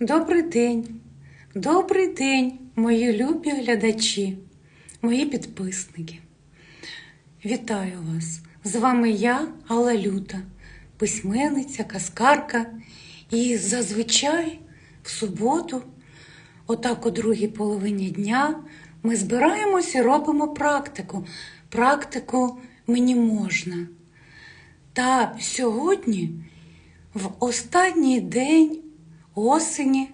Добрий день, добрий день, мої любі глядачі, мої підписники. Вітаю вас! З вами я, Алла Люта, письменниця, казкарка. І зазвичай в суботу, отак у другій половині дня, ми збираємось і робимо практику. Практику мені можна. Та сьогодні, в останній день осені,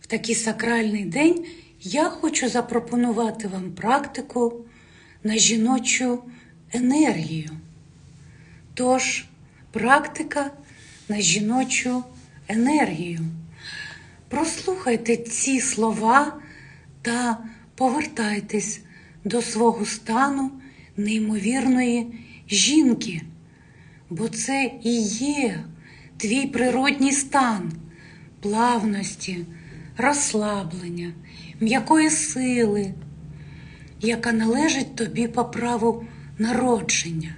в такий сакральний день, я хочу запропонувати вам практику на жіночу енергію. Тож, практика на жіночу енергію. Прослухайте ці слова та повертайтесь до свого стану неймовірної жінки, бо це і є твій природній стан плавності, розслаблення, м'якої сили, яка належить тобі по праву народження.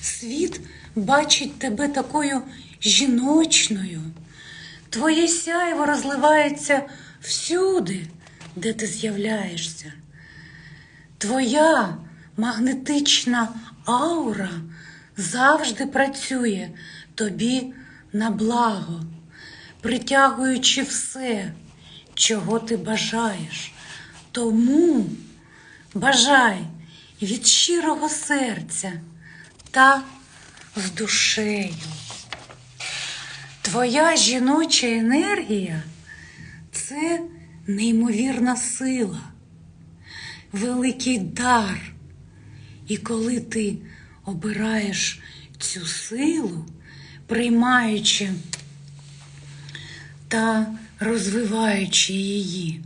Світ бачить тебе такою жіночною. Твоє сяйво розливається всюди, де ти з'являєшся. Твоя магнетична аура завжди працює тобі на благо, притягуючи все, чого ти бажаєш. Тому бажай від щирого серця та з душею. Твоя жіноча енергія це неймовірна сила, великий дар. І коли ти обираєш цю силу, приймаючи та розвиваючи її,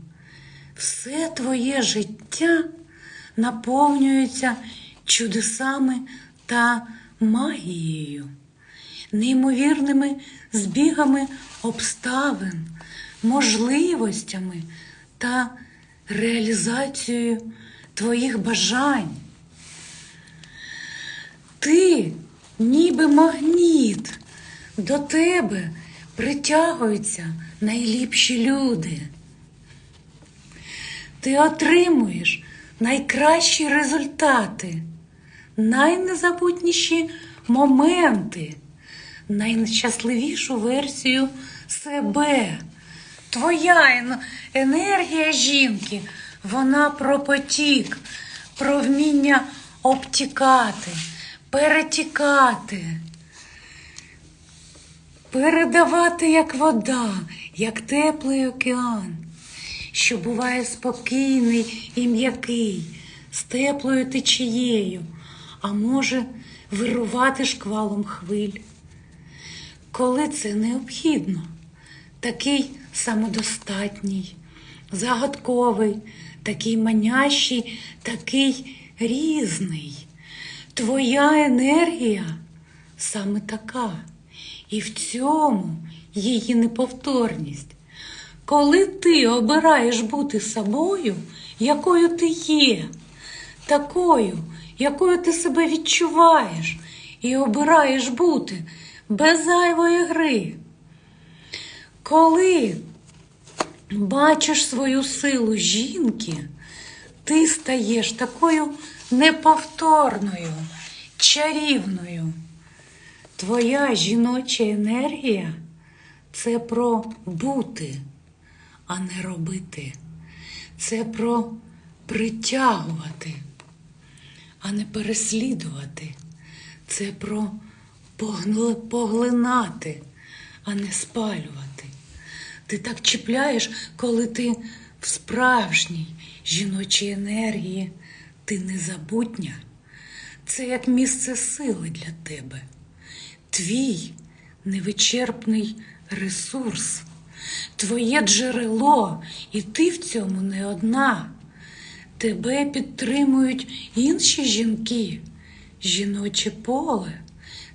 все твоє життя наповнюється чудесами та магією, неймовірними збігами обставин, можливостями та реалізацією твоїх бажань. Ти, ніби магніт, до тебе притягуються найліпші люди. Ти отримуєш найкращі результати, найнезабутніші моменти, найщасливішу версію себе. Твоя енергія жінки, вона про потік, про вміння обтікати, перетікати, передавати як вода, як теплий океан, що буває спокійний і м'який, з теплою течією, а може вирувати шквалом хвиль. Коли це необхідно, такий самодостатній, загадковий, такий манящий, такий різний. Твоя енергія саме така, і в цьому її неповторність. Коли ти обираєш бути собою, якою ти є, такою, якою ти себе відчуваєш, і обираєш бути без зайвої гри. Коли бачиш свою силу жінки, ти стаєш такою неповторною, чарівною. Твоя жіноча енергія це про бути, а не робити. Це про притягувати, а не переслідувати. Це про поглинати, а не спалювати. Ти так чіпляєш, коли ти в справжній жіночій енергії, ти незабутня. Це як місце сили для тебе, твій невичерпний ресурс, твоє джерело, і ти в цьому не одна. Тебе підтримують інші жінки, жіноче поле,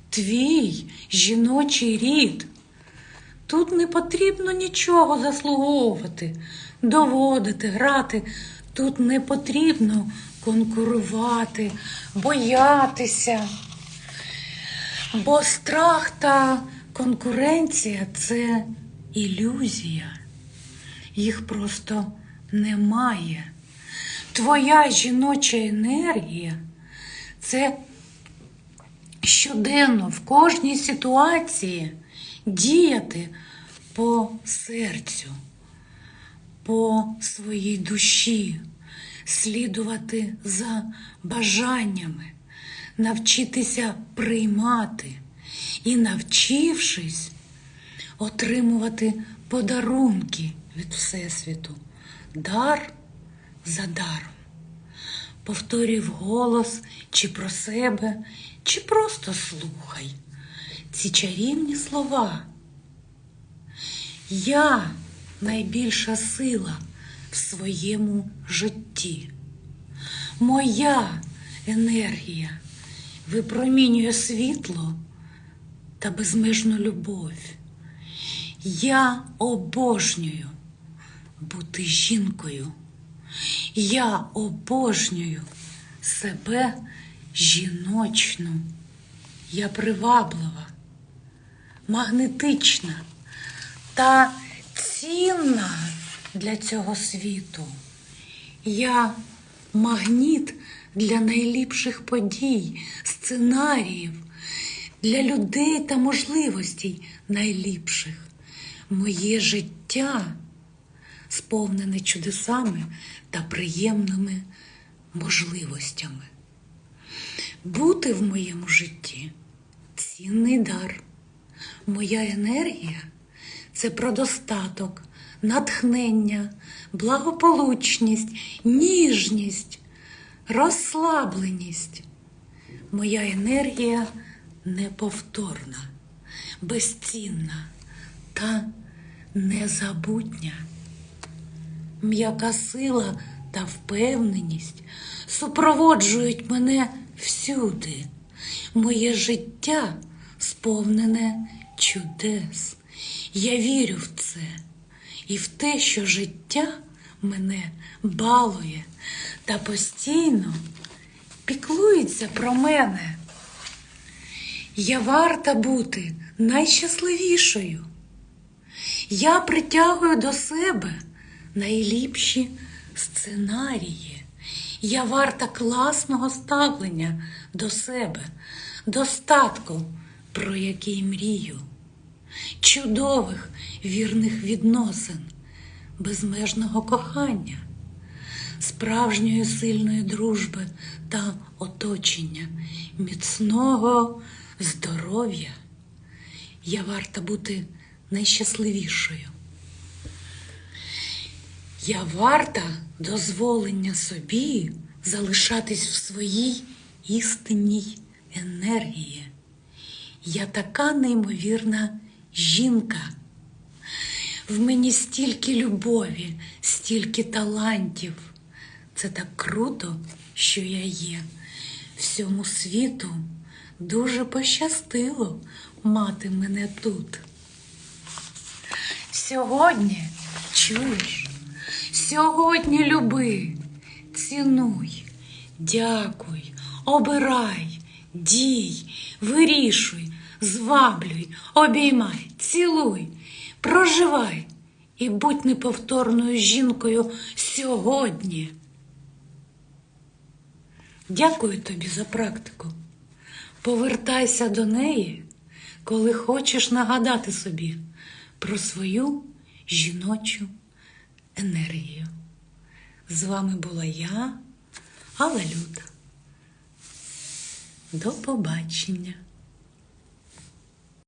твій жіночий рід. Тут не потрібно нічого заслуговувати, доводити, грати. Тут не потрібно конкурувати, боятися. Бо страх та конкуренція це ілюзія. Їх просто немає. Твоя жіноча енергія це щоденно в кожній ситуації діяти по серцю, по своїй душі, слідувати за бажаннями, навчитися приймати і, навчившись, отримувати подарунки від Всесвіту, дар за даром. Повторюй вголос чи про себе, чи просто слухай ці чарівні слова. Я найбільша сила в своєму житті. Моя енергія випромінює світло та безмежну любов. Я обожнюю бути жінкою. Я обожнюю себе жіночну. Я приваблива, магнетична та цінна для цього світу. Я магніт для найліпших подій, сценаріїв, для людей та можливостей найліпших. Моє життя сповнене чудесами та приємними можливостями. Бути в моєму житті цінний дар. Моя енергія це про достаток, натхнення, благополучність, ніжність, розслабленість. Моя енергія неповторна, безцінна та незабутня. М'яка сила та впевненість супроводжують мене всюди. Моє життя сповнене чудес. Я вірю в це і в те, що життя мене балує та постійно піклується про мене. Я варта бути найщасливішою. Я притягую до себе найліпші сценарії. Я варта класного ставлення до себе, достатку, про який мрію, чудових вірних відносин, безмежного кохання, справжньої сильної дружби та оточення, міцного здоров'я. Я варта бути найщасливішою. Я варта дозволення собі залишатись в своїй істинній енергії. Я така неймовірна жінка. В мені стільки любові, стільки талантів. Це так круто, що я є. Всьому світу дуже пощастило мати мене тут. Сьогодні чуєш, сьогодні люби, цінуй, дякуй, обирай, дій, вирішуй, зваблюй, обіймай, цілуй, проживай і будь неповторною жінкою сьогодні. Дякую тобі за практику. Повертайся до неї, коли хочеш нагадати собі про свою жіночу енергію. З вами була я, Алла Люда. До побачення!